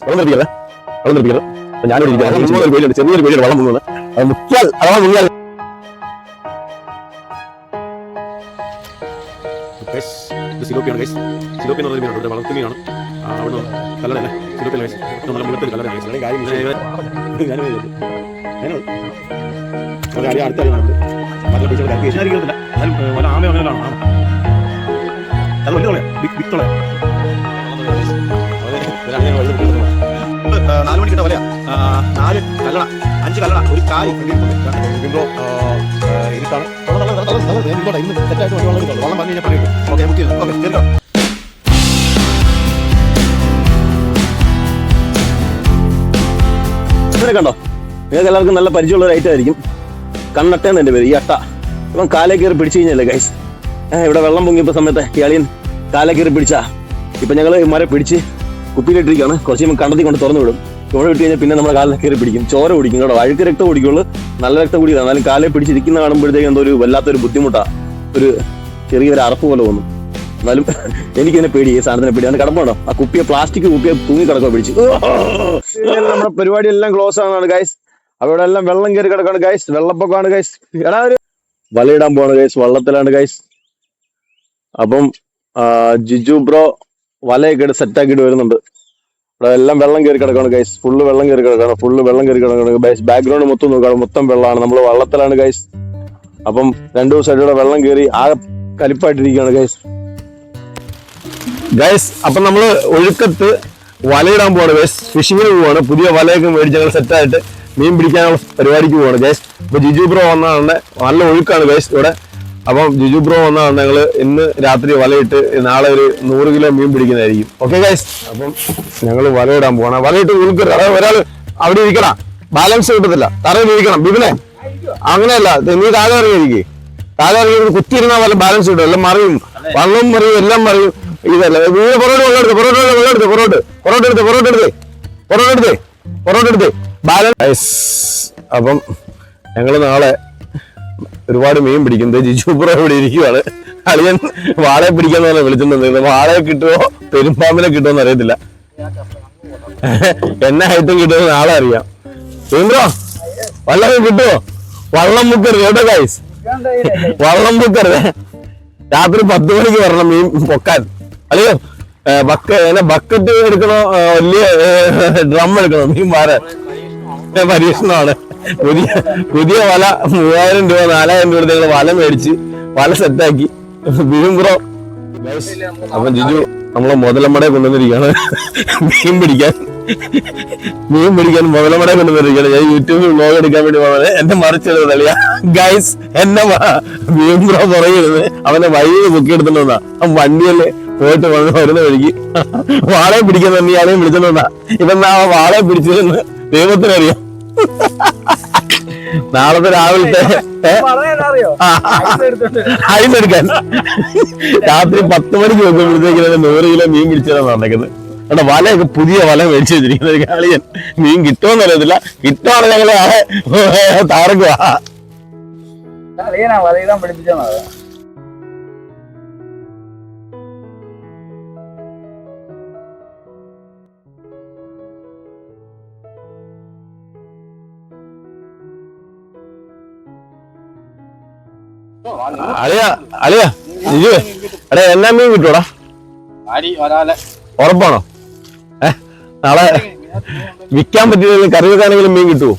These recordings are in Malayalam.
വെള്ളം നിർത്തിക്കരുത് വെള്ളം നിർത്തിക്കരുത് അപ്പൊ ഞാനിവിടെ ഇരിക്കുകയാണ് ഒരു പേടിയുണ്ട് ചെറിയൊരു പേടിയാണ് വെള്ളം മുങ്ങുന്നത്. അത് മുക്കിയാൽ അഥവാ മുങ്ങിയാൽ. Guys, ഇത് സിലോപ്പിയാണ് ഗൈസ് സിലോപ്പി എന്ന് പറഞ്ഞ മീനാണ് ഇവിടെ വളർത്തുമീനാണ് ആ, കല്ലടല്ലേ സിലോപ്പി ഗൈസ് നല്ല മുള്ളത്തിൽ കല്ലടയാണ് ഗൈസ് കാര്യം ഞാൻ അടുത്ത അറിയാം മറ്റേ പിടിച്ച കാര്യം ഏഷ്യനായിരിക്കുന്നില്ല എന്നാലും വല്ല ആമയോ അങ്ങനെയാണ് അത് വലിയ തുളയാ ബിഗ് നാല് മണിക്കിട്ട വലയാ നാല് കല്ലട അഞ്ച് കല്ലട ഒരു കായ് വിൻഡോ ഇരുട്ടാണ് ഇന്ന് തെറ്റായിട്ട് വെള്ളം പറഞ്ഞു കഴിഞ്ഞാൽ ഓക്കെ ഇതിനെ കണ്ടോ? നിങ്ങൾക്ക് എല്ലാവർക്കും നല്ല പരിചയമുള്ള ഒരു ഐറ്റം ആയിരിക്കും. കണ്ണട്ടേന്ന് എന്റെ പേര് ഈ അട്ട. ഇപ്പം കാലേ കയറി പിടിച്ചു കഴിഞ്ഞല്ലേ ഗൈസ് ഇവിടെ വെള്ളം പൊങ്ങിയപ്പോൾ സമയത്ത് ഇയാളിയൻ കാലേ കയറി പിടിച്ചാ. ഇപ്പൊ ഞങ്ങൾ മരം പിടിച്ച് കുപ്പിയിലിട്ടിരിക്കുകയാണ്. കുറച്ച് കഴിയുമ്പോൾ കണ്ടെത്തി കൊണ്ട് തുറന്നു വിടും. ചോര വിട്ട് കഴിഞ്ഞാൽ പിന്നെ നമ്മുടെ കാലിൽ കയറി പിടിക്കും. ചോര കുടിക്കും. കേട്ടോ അഴുക്ക് രക്തം കുടിക്കുള്ളൂ. നല്ല രക്തം കുടിക്കുക എന്നാലും കാലിൽ പിടിച്ചിരിക്കുന്ന കാണുമ്പോഴത്തേക്ക് എന്തോ ഒരു വല്ലാത്തൊരു ബുദ്ധിമുട്ടാണ് ഒരു ചെറിയൊരു അറപ്പ് പോലെ തോന്നും. എന്നാലും എനിക്കിതിനെ പേടി. ഈ സാധനത്തിനെ പേടി. അതിന് കിടപ്പുണ്ടോ ആ കുപ്പിയെ പ്ലാസ്റ്റിക് കുപ്പിയെ തൂങ്ങി കിടക്കുക പിടിച്ച്. നമ്മുടെ പരിപാടി എല്ലാം ക്ലോസ് ആണ് ഗൈസ് അവിടെ എല്ലാം വെള്ളം കയറി കിടക്കാണ് ഗൈസ് വെള്ളപ്പൊക്കമാണ് ഗൈസ് എടാ ഒരു വലയിടാൻ പോവാണ് ഗൈസ് വള്ളത്തിലാണ് ഗൈസ് അപ്പം ജിജു ബ്രോ വലയൊക്കെ ഇട്ട് സെറ്റ് ആക്കിയിട്ട് വരുന്നുണ്ട്. ഇവിടെ എല്ലാം വെള്ളം കയറി കിടക്കാണ് ഗൈസ് ഫുള്ള് വെള്ളം കയറി കിടക്കാണ് ഫുള്ള് വെള്ളം കയറി കിടക്കാണ് ഗൈസ് ബാക്ക്ഗ്രൗണ്ട് മൊത്തം നോക്കാണ് മൊത്തം വെള്ളമാണ്. നമ്മൾ വള്ളത്തിലാണ് ഗൈസ് അപ്പം രണ്ടു ഇവിടെ വെള്ളം കയറി ആ കലിപ്പായിട്ടിരിക്കുകയാണ് ഗൈസ് ഗൈസ് അപ്പൊ നമ്മൾ ഒഴുക്കത്ത് വലയിടാൻ പോവാണ് ഗൈസ് ഫിഷിങ്ങിന് പോവാണ്. പുതിയ വലയൊക്കെ മേടിച്ച് ഞങ്ങൾ സെറ്റായിട്ട് മീൻ പിടിക്കാനുള്ള പരിപാടിക്ക് പോവാണ് ഗൈസ് ഇപ്പൊ ജിജു ബ്രോ വന്നതാണ് നല്ല ഒഴുക്കാണ് ഗൈസ് ഇവിടെ അപ്പം ജിജു ബ്രോ വന്നതാണ് ഞങ്ങൾ ഇന്ന് രാത്രി വലയിട്ട് നാളെ ഒരു നൂറ് കിലോ മീൻ പിടിക്കുന്നതായിരിക്കും. ഓക്കെ ഗൈസ് അപ്പം ഞങ്ങൾ വലയിടാൻ പോകണം വലയിട്ട് ഉൾക്കരുത് അതായത് ഒരാൾ അവിടെ ഇരിക്കണം ബാലൻസ് കിട്ടത്തില്ല. തറയിൽ ഇരിക്കണം. ബിബിനെ അങ്ങനെയല്ല. നീ താഴെ ഇറങ്ങിയിരിക്കേ താഴെ ഇറങ്ങി കുത്തിയിരുന്നാൽ വല്ല ബാലൻസ് കിട്ടും. എല്ലാം മറിയും. വള്ളവും മറിയും എല്ലാം മറിയും. ഇതല്ല. വീട് പൊറോട്ട് വെള്ളം എടുത്ത് പൊറോട്ട് എടുത്ത് പൊറോട്ട്. പൊറോട്ട് എടുത്ത് പൊറോട്ട് എടുത്ത്. പൊറോട്ട് എടുത്ത് പൊറോട്ട് എടുത്ത്. ബാലൻസ് അപ്പം ഞങ്ങൾ നാളെ ഒരുപാട് മീൻ പിടിക്കും. ദേ ജിജു പുറ ഇവിടെ ഇരിക്കുവാണ്. അളിയൻ വാളയെ പിടിക്കാന്ന് പറഞ്ഞാൽ വിളിച്ചിട്ടുണ്ട്. വാളയെ കിട്ടുമോ പെരുമ്പാമ്പിനെ കിട്ടുമോ എന്ന് അറിയത്തില്ല. എന്നെ ഹൈറ്റും കിട്ടുമെന്ന് നാളെ അറിയാം. ബ്രോ വള്ളം കിട്ടുമോ വള്ളം മുക്കരുത് കേട്ടോ ഗൈസ് വള്ളം മുക്കരുത്. രാത്രി പത്ത് മണിക്ക് വരണം മീൻ പൊക്കാൻ. അല്ലയോ ബക്ക ബക്കറ്റ് എടുക്കണോ? വലിയ ഡ്രം എടുക്കണോ? മീൻ മാറാൻ പരീക്ഷണമാണ്. പുതിയ പുതിയ വല മൂവായിരം രൂപ നാലായിരം രൂപ നിങ്ങൾ വല മേടിച്ച് വല സെറ്റാക്കി ബീം ബ്രോ അപ്പൊ ജിജു നമ്മളെ മുതലമ്മടെ കൊണ്ടുവന്നിരിക്കുകയാണ്. മീൻ പിടിക്കാൻ. മീൻ പിടിക്കാൻ മുതലമ്മടെ കൊണ്ടുവന്നിരിക്കുകയാണ്. ഞാൻ യൂട്യൂബിൽ വ്ലോഗ് എടുക്കാൻ വേണ്ടി പോകുന്നത് എന്നെ മറിച്ചത് തളിയ ഗൈസ് എന്നെ മീൻ ബ്രോ പറയരുത് അവനെ വഴിയിൽ മുക്കിയെടുത്തിട്ടുണ്ടാ ആ വണ്ടിയല്ലേ പോയിട്ട് വന്ന് വരുന്ന വഴിക്ക്. വാളയെ പിടിക്കാൻ തന്നെ ഇയാളെയും വിളിച്ചിട്ടുണ്ടാ ഇവൻ ആ വാളയെ പിടിച്ചിരുന്ന് ദൈവത്തിനറിയാം. നാളത്തെ രാവിലത്തെ അയിന്നെടുക്കാൻ രാത്രി പത്ത് മണിക്ക് വെക്കുമ്പോഴത്തേക്കിനെ നൂറ് കിലോ മീൻ പിടിച്ചതാണ് നടക്കുന്നത്. അവിടെ വലയൊക്കെ പുതിയ വല മേടിച്ചു വെച്ചിരിക്കുന്ന ഒരു കാളിയൻ. മീൻ കിട്ടുമെന്ന് അറിയത്തില്ല. കിട്ടുവാണ് ഞങ്ങളെ കളിയനാ വലയിടാൻ പഠിപ്പിച്ചത് അളിയ അളിയ ജിജു എടാ എന്നാ മീൻ കിട്ടൂടാ ഉറപ്പാണോ? ഏ നാളെ വിൽക്കാൻ പറ്റിയില്ലെങ്കിൽ കറി വെക്കാനെങ്കിലും മീൻ കിട്ടുമോ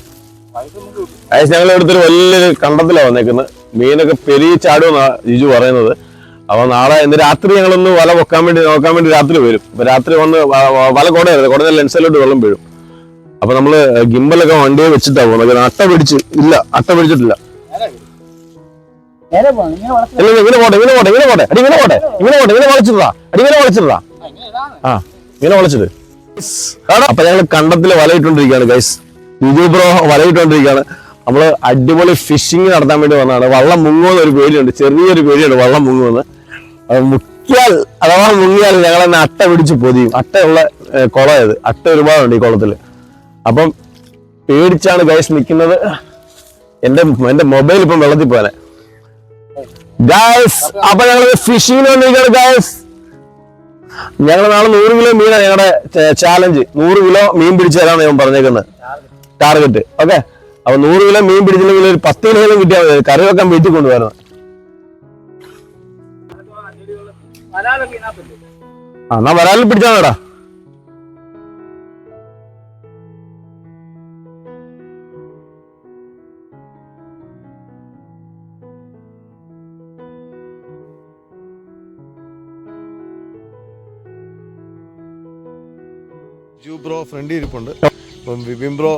അയച്ച് ഞങ്ങൾ ഇവിടുത്തെ വലിയൊരു കണ്ടത്തിലാണ് വന്നേക്കുന്നത്. മീനൊക്കെ പെരിയ ചാടുമെന്നാ ജിജു പറയുന്നത്. അപ്പൊ നാളെ ഇന്ന് രാത്രി ഞങ്ങളൊന്ന് വല പൊക്കാൻ വേണ്ടി നോക്കാൻ വേണ്ടി രാത്രി വരും. അപ്പൊ രാത്രി വന്ന് വല കുടയരുത്. കുടഞ്ഞ ലെൻസിലോട്ട് വെള്ളം വീഴും. അപ്പൊ നമ്മൾ ഗിമ്പലൊക്കെ വണ്ടിയെ വെച്ചിട്ടാ പോകുന്നത്. അട്ട പിടിച്ച് ഇല്ല അട്ട പിടിച്ചിട്ടില്ല. നേരെ പോണം ഇങ്ങനെ വളർത്തി ഇല്ല ഇങ്ങനെ പോട്ടെ ഇങ്ങനെ പോട്ടെ ഇങ്ങനെ പോട്ടെ. അടി ഇങ്ങനെ പോട്ടെ ഇങ്ങനെ പോട്ടെ ഇങ്ങനെ വളച്ചിട്ടാ. അടി ഇങ്ങനെ വളച്ചിട്ടാ. ആ ഇങ്ങനെ വിളിച്ചത് അപ്പൊ ഞങ്ങൾ കണ്ടത്തിൽ വലയിട്ടോണ്ടിരിക്കാണ് ഗൈസ് വിജു ബ്രോ വലയിട്ടുകൊണ്ടിരിക്കുകയാണ്. നമ്മൾ അടിപൊളി ഫിഷിങ് നടത്താൻ വേണ്ടി വന്നതാണ്. വള്ളം മുങ്ങുമെന്ന് ഒരു പേടിയുണ്ട്. ചെറിയൊരു പേടിയുണ്ട് വള്ളം മുങ്ങുമെന്ന്. മുക്കിയാൽ അഥവാ മുങ്ങിയാൽ ഞങ്ങൾ തന്നെ അട്ട പിടിച്ച് പൊതിയും. അട്ടയുള്ള കുളമായത്. അട്ട ഒരുപാടുണ്ട് ഈ കുളത്തിൽ. അപ്പം പേടിച്ചാണ് ഗൈസ് നിൽക്കുന്നത്. എന്റെ എന്റെ മൊബൈൽ ഇപ്പം വെള്ളത്തിൽ പോയാനെ ഗൈസ് അപ്പൊ ഞങ്ങൾ ഫിഷിങ്ങിന് വന്നിരിക്കുകയാണ് ഗായസ് ഞങ്ങൾ നാളെ നൂറ് കിലോ മീനാണ് ഞങ്ങളുടെ ചാലഞ്ച് നൂറ് കിലോ മീൻ പിടിച്ചു തരാന്ന് ഞാൻ പറഞ്ഞേക്കുന്നത്. ടാർഗറ്റ് ഓക്കെ അപ്പൊ നൂറ് കിലോ മീൻ പിടിച്ചില്ലെങ്കിൽ ഒരു പത്ത് കിലോ കിട്ടിയാൽ മതി. കറി വെക്കാൻ വീട്ടിൽ കൊണ്ടുവരണം. ആ എന്നാ വരാലിൽ പിടിച്ചാടാ ജൂ ബ്രോ ഫ്രണ്ട് ഇരിപ്പുണ്ട്. അപ്പം വിപിൻ ബ്രോ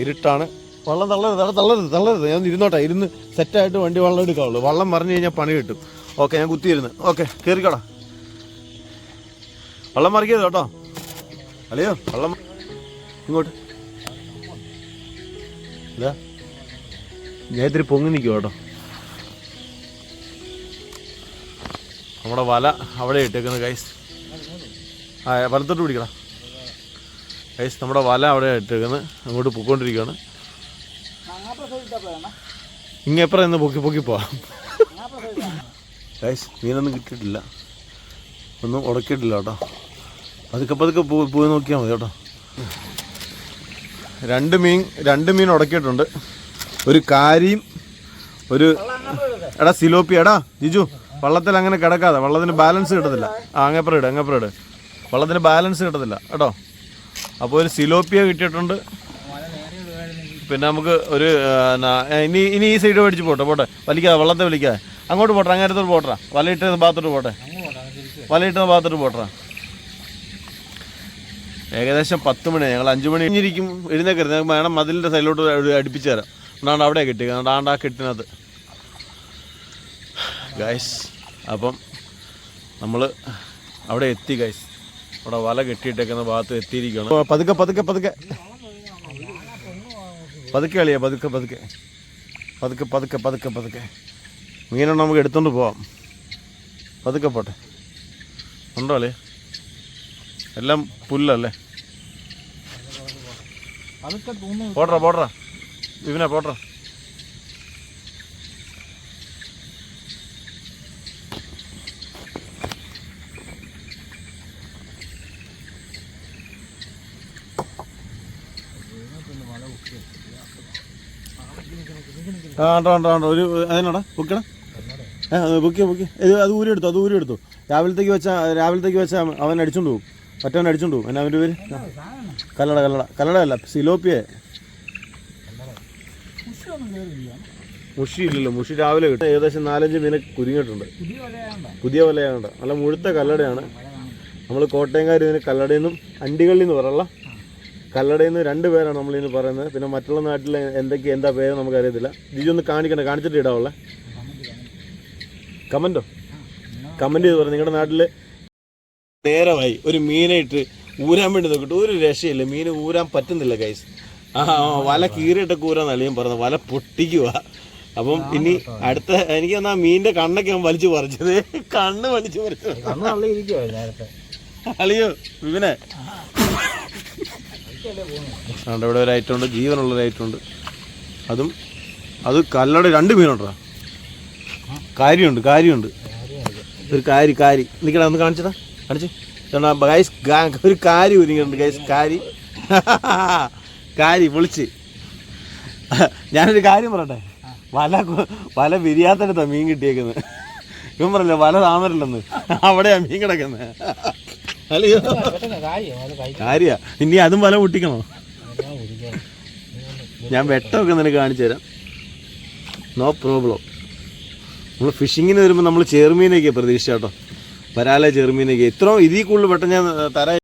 ഇരുട്ടാണ്. വള്ളം തള്ളരുത് തള്ളരുത് തള്ളരുത്. ഞാൻ ഇരുന്നോട്ടെ ഇരുന്ന് സെറ്റായിട്ട് വണ്ടി വള്ളം എടുക്കാവുള്ളൂ. വള്ളം മറിഞ്ഞു കഴിഞ്ഞാൽ പണി കിട്ടും. ഓക്കെ ഞാൻ കുത്തിയിരുന്ന്. ഓക്കെ കയറിക്കോടാ വള്ളം മറിക്കരുത് കേട്ടോ. അല്ലയോ വള്ളം ഇങ്ങോട്ട്. ഇതാ. ഞാൻ പൊങ്ങി നിൽക്കും കേട്ടോ. നമ്മുടെ വല അവിടെ ഇട്ടേക്കുന്നത് ഗൈസ് ആ വലത്തോട്ട് പിടിക്കടാ. ഐസ് നമ്മുടെ വല അവിടെ ഇട്ടേക്കുന്നത് അങ്ങോട്ട് പൊക്കോണ്ടിരിക്കുകയാണ്. ഇങ്ങെപ്പുറം ഇന്ന് പൊക്കി പൊക്കി പോവാം. ഐസ് മീനൊന്നും കിട്ടിയിട്ടില്ല. ഒന്നും ഉടക്കിയിട്ടില്ല കേട്ടോ. പതുക്കെ പതുക്കെ പോയി പോയി നോക്കിയാൽ മതി കേട്ടോ. രണ്ട് മീൻ രണ്ട് മീൻ ഉടക്കിയിട്ടുണ്ട്. ഒരു കാരിയും ഒരു എടാ സിലോപ്പി എടാ ജിജു വള്ളത്തിൽ അങ്ങനെ കിടക്കാതെ. വള്ളത്തിന് ബാലൻസ് കിട്ടത്തില്ല. ആ അങ്ങപ്പുറം ഇട് അങ്ങപ്പുറം ഇട്. വള്ളത്തിന് ബാലൻസ് കിട്ടത്തില്ല കേട്ടോ? അപ്പോൾ ഒരു സിലോപ്പിയ കിട്ടിയിട്ടുണ്ട്. പിന്നെ നമുക്ക് ഒരു ഇനി ഇനി ഈ സൈഡ് മേടിച്ച് പോട്ടെ പോട്ടെ. വലിക്കാതെ വള്ളത്തെ വലിക്കാതെ അങ്ങോട്ട് പോട്ടെ അങ്ങേരത്തോട്ട് പോട്ടെ. വലയിട്ട് ഭാഗത്തോട്ട് പോട്ടെ. വലയിട്ട് ഭാഗത്തോട്ട് പോട്ടെ. ഏകദേശം പത്ത് മണി ഞങ്ങൾ അഞ്ച് മണി കഴിഞ്ഞിരിക്കും. എഴുന്നേക്കരുത്. ഞങ്ങൾക്ക് വേണം മതിലിന്റെ സൈഡിലോട്ട് അടുപ്പിച്ച് തരാം എന്നാണ്ട് അവിടെ കെട്ടി ആണ്ട് ആ കെട്ടിനകത്ത്. ഗൈസ് അപ്പം നമ്മൾ അവിടെ എത്തി ഗൈസ് അവിടെ വല കെട്ടിയിട്ടേക്കുന്ന ഭാഗത്ത് എത്തിയിരിക്കണം പതുക്കെ പതുക്കെ പതുക്കെ. പതുക്കെ കളിയാ പതുക്കെ പതുക്കെ. പതുക്കെ പതുക്കെ പതുക്കെ പതുക്കെ. മീനെണ്ണം നമുക്ക് എടുത്തോണ്ട് പോവാം. പതുക്കെ പോട്ടെ. ഉണ്ടോ അല്ലേ എല്ലാം പുല്ലല്ലേ? പോട്ടറ പോട്ടറ ഇവനെ പോട്രാ ആ ഉണ്ടോ ഉണ്ടോ ഉണ്ടോ ഒരു അതിനാടാ ബുക്കടാ ഏ ബുക്ക് ബുക്ക് ഇത് അത് ഊരി എടുത്തു അത് ഊരി എടുത്തു. രാവിലത്തേക്ക് വെച്ചാൽ രാവിലത്തേക്ക് വെച്ചാൽ അവൻ അടിച്ചോണ്ട് പോകും മറ്റവൻ അടിച്ചോണ്ട് പോകും എന്നാ അവന്റെ പേര്? കല്ലട കല്ലട കല്ലട. അല്ല സിലോപ്പിയെ. മുഷി ഇല്ലല്ലോ മുഷി രാവിലെ കിട്ടും. ഏകദേശം നാലഞ്ച് മീനെ കുരുങ്ങിയിട്ടുണ്ട്. പുതിയ വലയാണ്ട നല്ല മുഴുത്ത കല്ലടയാണ്. നമ്മൾ കോട്ടയംകാർ ഇതിന് കല്ലടയിൽ നിന്നും അണ്ടികളിൽ നിന്ന് പറയല്ല കല്ലടയിൽ നിന്ന് രണ്ട് പേരാണ് നമ്മളിന്ന് പറയുന്നത്. പിന്നെ മറ്റുള്ള നാട്ടിൽ എന്തൊക്കെ എന്താ പേര് നമുക്കറിയത്തില്ല. ജിജു ഒന്ന് കാണിക്കണ്ട കാണിച്ചിട്ട് ഇടാവുള്ള കമന്റോ? കമന്റ് ചെയ്ത് പറഞ്ഞു നിങ്ങളുടെ നാട്ടിൽ നേരമായി ഒരു മീനെ ഇട്ട് ഊരാൻ വേണ്ടി നോക്കിയിട്ട് ഒരു രക്ഷയില്ല. മീൻ ഊരാൻ പറ്റുന്നില്ല ഗൈസ് ആ വല കീറിയിട്ടൊക്കെ ഊരാന്ന് ഞാൻ പറഞ്ഞത്. വല പൊട്ടിക്കുക അപ്പം ഇനി അടുത്ത എനിക്ക് എന്നാ മീനിന്റെ കണ്ണൊക്കെ ഞാൻ വലിച്ചു പറിച്ചത്. കണ്ണ് വലിച്ചു പറിച്ചത്. അളിയോ ഇവനെ അതുകൊണ്ട് ഇവിടെ ഒരു ജീവനുള്ള ഒരു ഐറ്റം ഉണ്ട്. അതും അത് കല്ലട രണ്ട് മീനുണ്ടോ കാര്യമുണ്ട് കാര്യമുണ്ട്. ഒരു കാരി കാരി. നിൽക്കടാ ഒന്ന് കാണിച്ചതാ കാണിച്ച്. ചേട്ടാ ഗൈസ് ഒരു കാരി ഒരുങ്ങിയിട്ടുണ്ട് ഗൈസ് കാരി. കാരി വിളിച്ച്. ഞാനൊരു കാര്യം പറയട്ടെ? വല വല വിരിയാത്തടുത്താ മീൻ കിട്ടിയേക്കുന്നത് ഇവൻ പറഞ്ഞല്ലോ വല താമരല്ലെന്ന് അവിടെയാ മീൻ കിടക്കുന്നത് അല്ലയോ? കാര്യം. ഇനി അതും വല പൊട്ടിക്കണോ? ഞാൻ വെട്ടമൊക്കെ നിനക്ക് കാണിച്ചു തരാം. നോ പ്രോബ്ലം നമ്മൾ ഫിഷിങ്ങിന് വരുമ്പോൾ നമ്മൾ ചെറുമീനൊക്കെയാണ് പ്രതീക്ഷിച്ച കേട്ടോ. വരാലെ ചെറുമീനൊക്കെ. ഇത്ര ഇതിൽ കൂടുതൽ വെട്ടം ഞാൻ തരാം.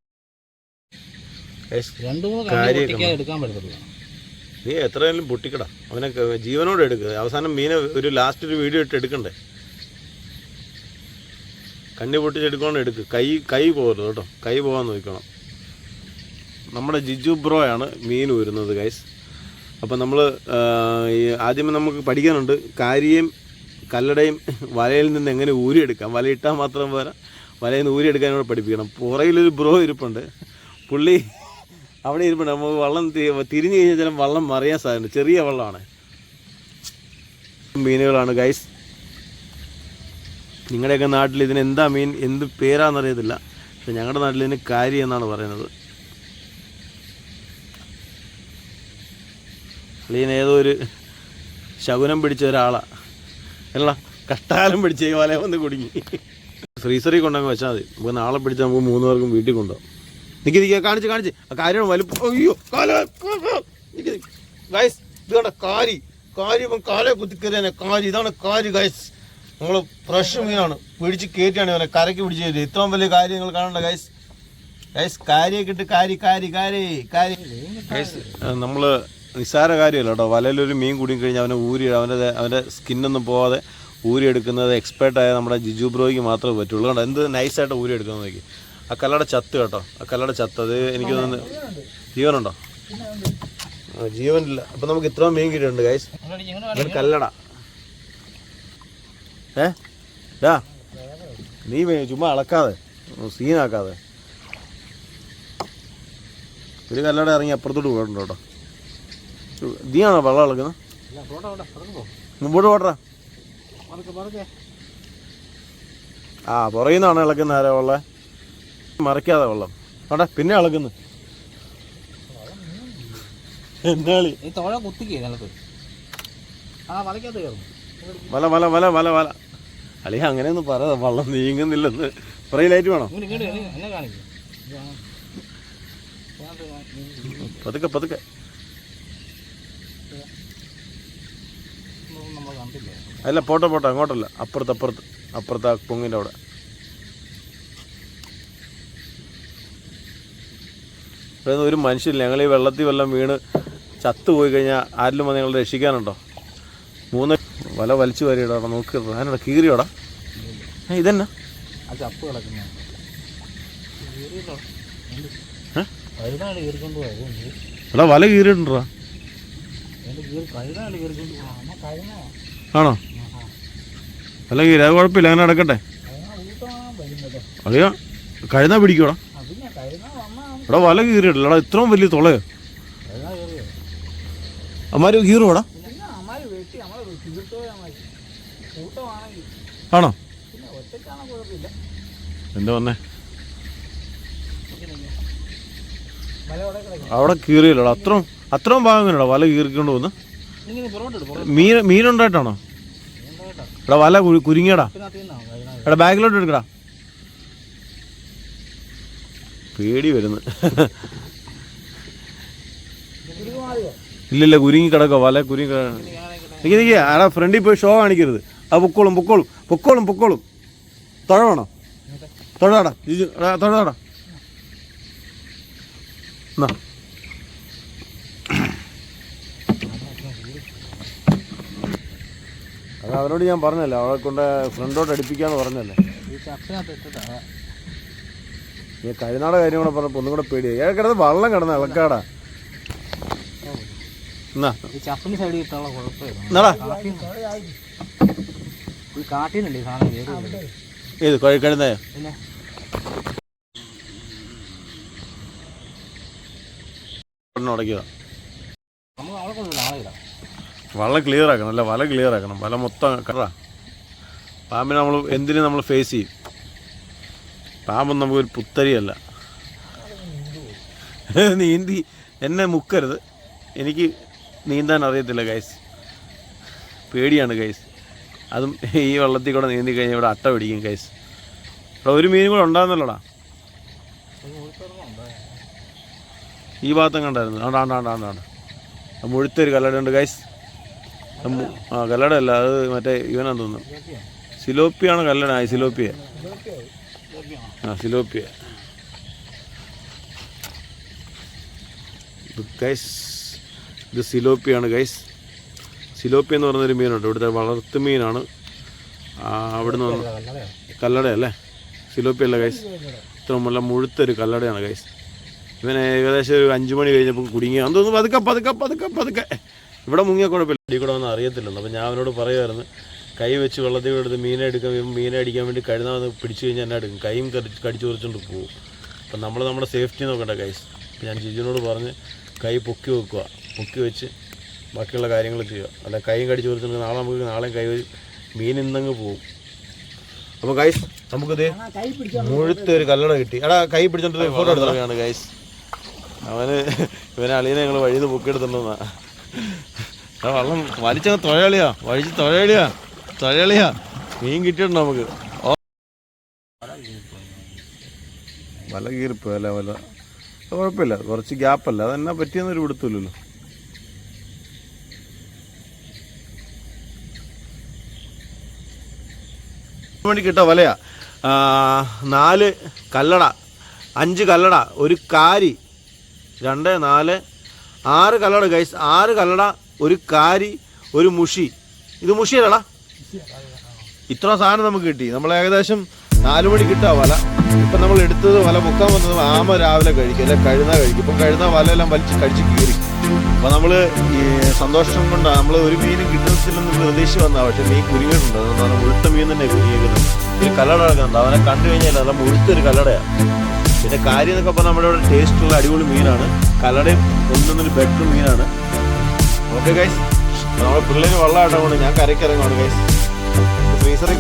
നീ എത്രയായാലും പൊട്ടിക്കടാ. അവനെ ജീവനോടെ എടുക്കുക അവസാനം മീനെ ഒരു ലാസ്റ്റ് ഒരു വീഡിയോ ഇട്ട് എടുക്കണ്ടേ? കണ്ണി പൊട്ടിച്ചെടുക്കണം എടുക്ക്. കൈ കൈ പോകരുത് കേട്ടോ. കൈ പോകാൻ നോക്കണം. നമ്മുടെ ജിജു ബ്രോ ആണ് മീൻ ഊരുന്നത് ഗൈസ് അപ്പം നമ്മൾ ആദ്യമേ നമുക്ക് പഠിക്കാനുണ്ട്. കാരിയും കല്ലടയും വലയിൽ നിന്ന് എങ്ങനെ ഊരിയെടുക്കാം? വലയിട്ടാൽ മാത്രം പോരാ. വലയിൽ നിന്ന് ഊരിയെടുക്കാൻ കൂടെ പഠിപ്പിക്കണം. പുറയിലൊരു ബ്രോ ഇരിപ്പുണ്ട്. പുള്ളി അവിടെ ഇരിപ്പുണ്ട്. നമുക്ക് വള്ളം തിരിഞ്ഞു കഴിഞ്ഞാൽ ചില വള്ളം മറിയാൻ സാധ്യത ചെറിയ വള്ളമാണ്. മീനുകളാണ് ഗൈസ് നിങ്ങളുടെയൊക്കെ നാട്ടിൽ ഇതിന് എന്താ മീൻ എന്ത് പേരാണെന്നറിയത്തില്ല പക്ഷെ ഞങ്ങളുടെ നാട്ടിൽ ഇതിന് കാരി എന്നാണ് പറയുന്നത്. അളിയൻ ഏതോ ഒരു ശകുനം പിടിച്ച ഒരാളാണ് അല്ല കഷ്ടാലം പിടിച്ച വല വന്ന് കുടുങ്ങി. ഫ്രീസറിൽ കൊണ്ടങ്ങ് വെച്ചാൽ മതി. നമുക്ക് നാളെ പിടിച്ച് നമുക്ക് മൂന്ന് പേർക്കും വീട്ടിൽ കൊണ്ടുപോകാം. നിൽക്കി നിൽക്കുക കാണിച്ച് കാണിച്ച്. ആ കാര്യമാണ് വലുപ്പം. അയ്യോ ഗൈസ് ഇത് കണ്ട കാരി. കാരി ഇപ്പം കാലെ കാരി ഇതാണ് കാരി ഗൈസ് നമ്മൾ ഫ്രഷ് മീനാണ്. പിടിച്ച് കയറ്റിയാണ് ഇവനെ. കരയ്ക്ക് പിടിച്ച് കയറ്റി ഇത്രയും വലിയ കാര്യം നിങ്ങൾ കാണണ്ട ഗൈസ് ഗൈസ് കാരിയൊക്കെ ഇട്ട് കാരി കാരി കാരി കാരി. ഗൈസ് നമ്മൾ നിസ്സാര കാര്യമല്ല കേട്ടോ. വലയിലൊരു മീൻ കൂടി കഴിഞ്ഞാൽ അവനെ ഊരി അവന്റെ അവന്റെ സ്കിന്നൊന്നും പോവാതെ ഊരി എടുക്കുന്നത് എക്സ്പേർട്ടായ നമ്മുടെ ജിജു ബ്രോയ്ക്ക് മാത്രമേ പറ്റുള്ളൂ. കണ്ടോ? എന്ത് നൈസായിട്ട് ഊരി എടുക്കുന്നത് നോക്കി. ആ കല്ലട ചത്ത് കേട്ടോ. ആ കല്ലട ചത്ത്. അത് എനിക്ക് തോന്നുന്നു ജീവനുണ്ടോ? ആ, ജീവനില്ല. അപ്പം നമുക്ക് ഇത്രയും മീൻ കിട്ടിയിട്ടുണ്ട് ഗൈസ് കല്ലട. ഏ? ഡാ നീ വേ- ചുമ്മാ അളക്കാതെ സീനാക്കാതെ ഒരു കല്ലട ഇറങ്ങി അപ്പുറത്തോട്ട് പോയിട്ടുണ്ട് കേട്ടോ. നീയാണോ വെള്ളം ഇളക്കുന്നത്. മുമ്പോട്ട് പോട്ടാ. ആ പുറകിൽ നിന്നാണ് ഇളക്കുന്ന ആരാ വെള്ളം മറിക്കാതെ വെള്ളം. അവിടെ പിന്നെ ഇളക്കുന്നു. എന്നാളി? ഈ തോഴ കുത്തിക്കേ നിലത്ത് ആ കയറും. വല വല വല വല വല. അളിയ അങ്ങനെയൊന്നും പറ വെള്ളം നീങ്ങുന്നില്ലെന്ന്. പുറകിലായിട്ട് വേണം? പതുക്കെ പതുക്കെ. അല്ല പോട്ടെ പോട്ടെ അങ്ങോട്ടല്ല. അപ്പുറത്ത് അപ്പുറത്ത് അപ്പുറത്ത് ആ പൊങ്ങിന്റെ അവിടെ. ഒരു മനുഷ്യരില്ല ഞങ്ങൾ ഈ വെള്ളത്തിൽ വെള്ളം വീണ് ചത്തു പോയി കഴിഞ്ഞാൽ ആരിലും വന്ന് ഞങ്ങൾ രക്ഷിക്കാനുണ്ടോ? വല വലിച്ചു വരിയടാ നോക്ക്. ഞാനടാ കീറിയോടാ. ഇതന്നെ? എടാ വല കീറിയിട്ടുണ്ടോ? ആണോ? വല കീറി അത് കുഴപ്പമില്ല അങ്ങനെ അടക്കട്ടെ അറിയാ കഴുന്നാ പിടിക്കോടാ. എടാ വല കീറിയിട്ടില്ല. ഇത്രയും വലിയ തുളയോ? അമ്മാര് കീറുവാടാ പിന്നെ അമ്മാര് വെട്ടി നമ്മളെ തീർത്തോയാ മതി കൂട്ടമാണെങ്കിൽ ആണോ? എന്താ വന്നേ? അവിടെ കീറിയല്ലോ അത്രയും അത്രയും ഭാഗം എങ്ങനെയാടാ വല കീറിക്കൊണ്ട് വന്ന് മീൻ മീനുണ്ടായിട്ടാണോ? എടാ വല കുരു- കുരുങ്ങിയടാ. എടാ ബാഗിലോട്ട് എടുക്കടാ. പേടി വരുന്നു. ഇല്ലില്ല കുരുങ്ങി കിടക്കോ വല കുരുങ്ങി കിടക്കുക ആടാ ഫ്രണ്ടിൽ പോയി ഷോ കാണിക്കരുത്. ആ പൊക്കോളും പൊക്കോളും പൊക്കോളും പൊക്കോളും. തൊഴ വേണോ തൊഴാടാ എടാ എന്നാ. അത് അവരോട് ഞാൻ പറഞ്ഞല്ലേ അവളെ കൊണ്ട് ഫ്രണ്ടോട്ട് അടുപ്പിക്കാന്ന് പറഞ്ഞല്ലേ. ഈ കഴിനാടെ കാര്യം കൂടെ പറഞ്ഞപ്പോൾ ഒന്നും കൂടെ പേടിയായി. ഏ കിടന്ന് വള്ളം കിടന്ന ഇളക്കാടാ. എന്നാ ഈ ചപ്പിന് സൈഡിൽ ഇട്ടുള്ള കുഴപ്പമില്ല എന്നാടാ ഈ കാട്ടിന്നുണ്ട് ഈ സാധനം. ഏത് കഴി ഉടക്കിയതാ നമുക്ക് അവിടെ കൊണ്ടുള്ള ആളെ ക്ലിയർ ആക്കണം അല്ല? വല ക്ലിയർ ആക്കണം. വല മൊത്തം കറാ. പാമ്പിനെ നമ്മൾ എന്തിനും നമ്മൾ ഫേസ് ചെയ്യും? പാമ്പ് നമുക്കൊരു പുത്തരിയല്ല. നീന്തി എന്നെ മുക്കരുത്. എനിക്ക് നീന്താൻ അറിയത്തില്ല ഗൈസ് പേടിയാണ് ഗൈസ് അതും ഈ വെള്ളത്തിൽ കൂടെ നീന്തി കഴിഞ്ഞാൽ ഇവിടെ അട്ട പിടിക്കും കൈസ് ഇവിടെ ഒരു മീനും കൂടെ ഉണ്ടാകുന്നല്ലോടാ ഈ ഭാഗത്തും കണ്ടായിരുന്നു. ആണ്ടാ ആണ്ടാ ആണ്ടാ ആണ്ടാ മുഴുത്തൊരു കല്ലടയുണ്ട് കൈസ് ആ കല്ലടയല്ല അത് മറ്റേ ഇവനാന്ന് തോന്നുന്നു. സിലോപ്പിയാണ് കല്ലട ആ സിലോപ്പിയ. ആ സിലോപ്പിയ. ഗൈസ് ഇത് സിലോപ്പിയാണ് ഗൈസ് സിലോപ്പി എന്ന് പറയുന്നൊരു മീനുണ്ട്. ഇവിടുത്തെ വളർത്തു മീനാണ്. അവിടെ അവിടുന്ന് വന്ന് കല്ലടയല്ലേ? സിലോപ്പി അല്ല ഗൈസ് ഇത്ര നല്ല മുഴുത്തൊരു കല്ലടയാണ് ഗൈസ് ഇവനെ ഏകദേശം ഒരു അഞ്ചു മണി കഴിഞ്ഞപ്പോൾ കുടുങ്ങി അന്ന് തോന്നുന്നു പതുക്കെ പതുക്കെ പതുക്കെ പതുക്കെ. ഇവിടെ മുങ്ങിയ കുഴപ്പമില്ല. അടി കൂടെ ഒന്നും അറിയത്തില്ലെന്ന്. അപ്പോൾ ഞാൻ അവനോട് പറയുമായിരുന്നു കൈ വെച്ച് വെള്ളത്തിൽ എടുത്ത് മീനെ എടുക്കാൻ മീനെ അടിക്കാൻ വേണ്ടി കഴുന്നാൽ വന്ന് പിടിച്ചു കഴിഞ്ഞാൽ എന്നെ എടുക്കും? കൈയും കടിച്ച് കടിച്ചു പറിച്ചുകൊണ്ട് പോകും അപ്പം നമ്മൾ നമ്മുടെ സേഫ്റ്റി നോക്കണ്ട കൈസ് ഞാൻ ജിജുവിനോട് പറഞ്ഞ് കൈ പൊക്കി വെക്കുക. പൊക്കി വെച്ച് ബാക്കിയുള്ള കാര്യങ്ങൾ ചെയ്യുക. അല്ല കൈ കടിച്ചു കൊടുത്തിട്ട് നാളെ നമുക്ക് നാളെ കൈ മീൻ ഇന്നങ്ങ് പോകും അപ്പോൾ ഗൈസ് നമുക്കിത് മുഴുത്ത ഒരു കല്ലട കിട്ടി. എടാ കൈ പിടിച്ചോണ്ട് ഫോട്ടോ എടുത്തതാണ് ഗൈസ് അവന് ഇവനെ അളിയനെ ഞങ്ങൾ വഴിന്ന് പൊക്കിയെടുത്തിട്ടുണ്ടെന്നാ. വള്ളം വെള്ളം വലിച്ചങ്ങ് തൊഴയാളിയാ. വഴിച്ച് തൊഴയാളിയാ. തൊഴയാളിയാ. മീൻ കിട്ടിയിട്ടുണ്ട് നമുക്ക്. വല കീറിപ്പോയല്ലേ വല? കുഴപ്പമില്ല. കുറച്ച് ഗ്യാപ്പല്ല അതെന്നാ പറ്റിയെന്നൊരു പിടുത്തില്ലല്ലോ വേണ്ടി കിട്ട വലയാ നാല് കല്ലട അഞ്ച് കല്ലട ഒരു കാരി രണ്ട് നാല് ആറ് കല്ലട ഗൈസ് ആറ് കല്ലട ഒരു കാരി ഒരു മുഷി. ഇത് മുഷിയല്ലടാ ഇത്ര സാധനം നമുക്ക് കിട്ടി. നമ്മൾ ഏകദേശം നാല് മണി കിട്ടുക വല. ഇപ്പം നമ്മൾ എടുത്തത് വല മുക്കാൻ വന്നത് ആമ രാവിലെ കഴിക്കും അല്ലെ കഴുന്ന കഴിക്കും. ഇപ്പം കഴുന്ന വലയെല്ലാം വലിച്ച് കഴിച്ച് കീറി. അപ്പം നമ്മൾ ഈ സന്തോഷം കൊണ്ട് നമ്മൾ ഒരു മീനും കിട്ടുന്നില്ലെന്ന് പ്രതീക്ഷ വന്നാ പക്ഷെ മീൻ കുരുങ്ങിയിട്ടുണ്ട് അതെന്താണ് മുഴുത്ത മീൻ തന്നെ കുരുങ്ങിയിരിക്കുന്നത് ഒരു കല്ലട കിടക്കുന്നുണ്ട്. അവനെ കണ്ടു കഴിഞ്ഞാൽ നല്ല മുഴുത്തൊരു കല്ലടയാണ് പിന്നെ കാര്യം എന്നൊക്കെ പറഞ്ഞാൽ നമ്മുടെ ഇവിടെ ടേസ്റ്റുള്ള അടിപൊളി മീനാണ്. കല്ലടയും ഒന്നൊന്നൊരു ബെറ്റർ മീനാണ്. ഓക്കെ ഗൈസ് നമ്മുടെ പിള്ളേര് വെള്ളമായിട്ടാണ് ഞാൻ കരയ്ക്കിറങ്ങുവാണ് ഗൈസ് ഫ്രീസറിൽ